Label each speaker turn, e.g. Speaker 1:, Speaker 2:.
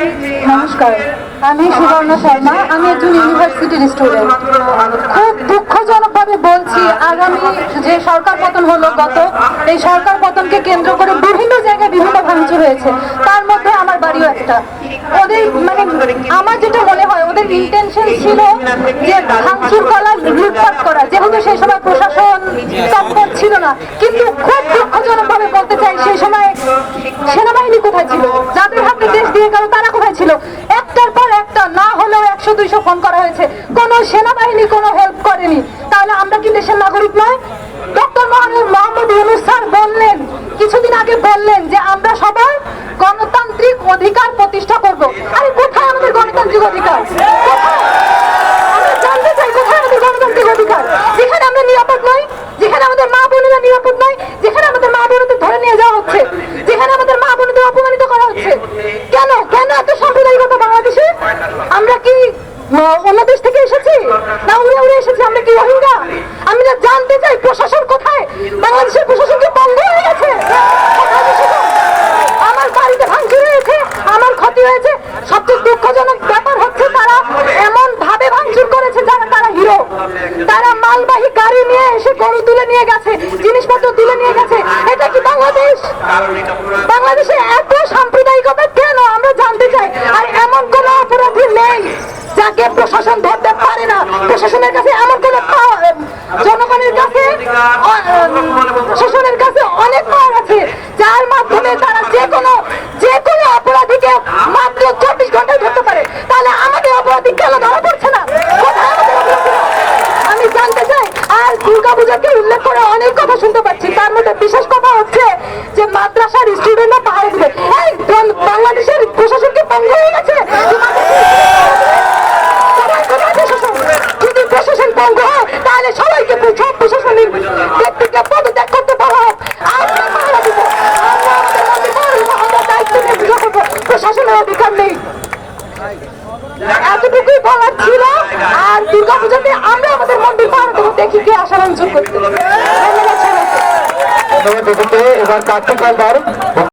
Speaker 1: নমস্কার। আমি সুবর্ণ শর্মা, আমি একজন ইউনিভার্সিটির স্টুডেন্ট খুব দুঃখজনকভাবে বলছি, আগামী যে সরকার পতন হলো গত, এই সরকার পতনকে কেন্দ্র করে বিভিন্ন জায়গায় বিভিন্ন ভাঙচুর হয়েছে। তার মধ্যে আমার বাড়িও একটা। ওদের মানে আমার যেটা মনে হয়, ওদের ইন্টেনশন ছিল যে ভাঙচুর করা, লুটপাট করা। যেহেতু সেই সময় প্রশাসন তৎপর ছিল না। কিন্তু খুব দুঃখজনক দুঃখজনকভাবে বলতে চাই সেই সময় সেনাবাহিনী কোথায় ছিল? যাদের হাতে দেশ দিয়ে গেল, তারা কোথায় ছিল? একটার পর একটা, না হলেও একশো, দুইশো ফোন করা হয়েছে। কোনো সেনাবাহিনী কোনো হেল্প করেনি। তাহলে আমরা কি দেশের নাগরিক নয়? ডক্টর মোহাম্মদ ইউনুস স্যার বললেন, কিছুদিন আগে বললেন যে আমরা সবাই গণতান্ত্রিক অধিকার প্রতিষ্ঠা করব। আরে কোথায় আমাদের গণতান্ত্রিক অধিকার? জানতে চাই কোথায় আমাদের গণতান্ত্রিক অধিকার? যেখানে আমরা নিরাপদ নই, যেখানে আমাদের মা বোনেরা নিরাপদ নয় যেখানে আমাদের মা বোনদের ধরে নিয়ে যাওয়া হচ্ছে যেখানে আমাদের মা বোনদের অপমানিত কেন? কেন এত সাম্প্রদায়িকতা বাংলাদেশে? আমরা কি অন্য দেশ থেকে এসেছি? না, উড়ে উড়ে এসেছি। আমরা কি রোহিঙ্গা? আমি না জানতে চাই, প্রশাসন কোথায়? বাংলাদেশের প্রশাসন কি বন্ধ হয়ে গেছে? আমার বাড়িতে ভাঙচুর হয়েছে, আমার ক্ষতি হয়েছে। সবচেয়ে দুঃখজনক ব্যাপার হচ্ছে তারা এমন ভাবে ভাঙচুর করেছে যারা তারা হিরো। তারা মালবাহী গাড়ি নিয়ে এসে গরু তুলে নিয়ে গেছে, জিনিসপত্র তুলে নিয়ে গেছে। এটা কি বাংলাদেশ বাংলাদেশে এত সাম্প্রদায়িকতা কেন আমরা জানতে চাই আর এমন কোন অপরাধী নেই যাকে প্রশাসন ধরতে পারে না, প্রশাসনের কাছে এমন কোন জনগণের কাছে প্রশাসনের কাছে অনেক পাওয়ার আছে, যার মাধ্যমে তারা যে কোনো যে কোনো অপরাধীকে মাত্র চব্বিশ ঘন্টায় ধরতে পারে। তাহলে আমাদের অপরাধী কেন ধরা পড়ছে না? আমি জানতে চাই, আর দুর্গা পূজাকে উল্লেখ করে অনেক কথা শুনতে পাচ্ছি। তার মধ্যে বিশেষ কথা হচ্ছে যে, মাদ্রাসার স্টুডেন্টরা পাহাড়ে দিবে। বাংলাদেশের প্রশাসনকে বন্ধ হয়ে গেছে কোথায় কোথায় প্রশাসন? যদি প্রশাসন ভঙ্গ হয় তাহলে সবাইকে সব প্রশাসনিক ব্যক্তিকে পদত্যাগ করতে বলা হোক আমরা পাহারা দিব আমরা আমাদের মধ্যে পাহারা দিব আমরা দায়িত্ব নিয়ে পূজা করব এতটুকুই বলার ছিল। আর দুর্গা আমরা আমাদের মন্দির দেবো দেখি কে আসার অঞ্চল করতে ধন্যবাদ
Speaker 2: এবার কার্তিক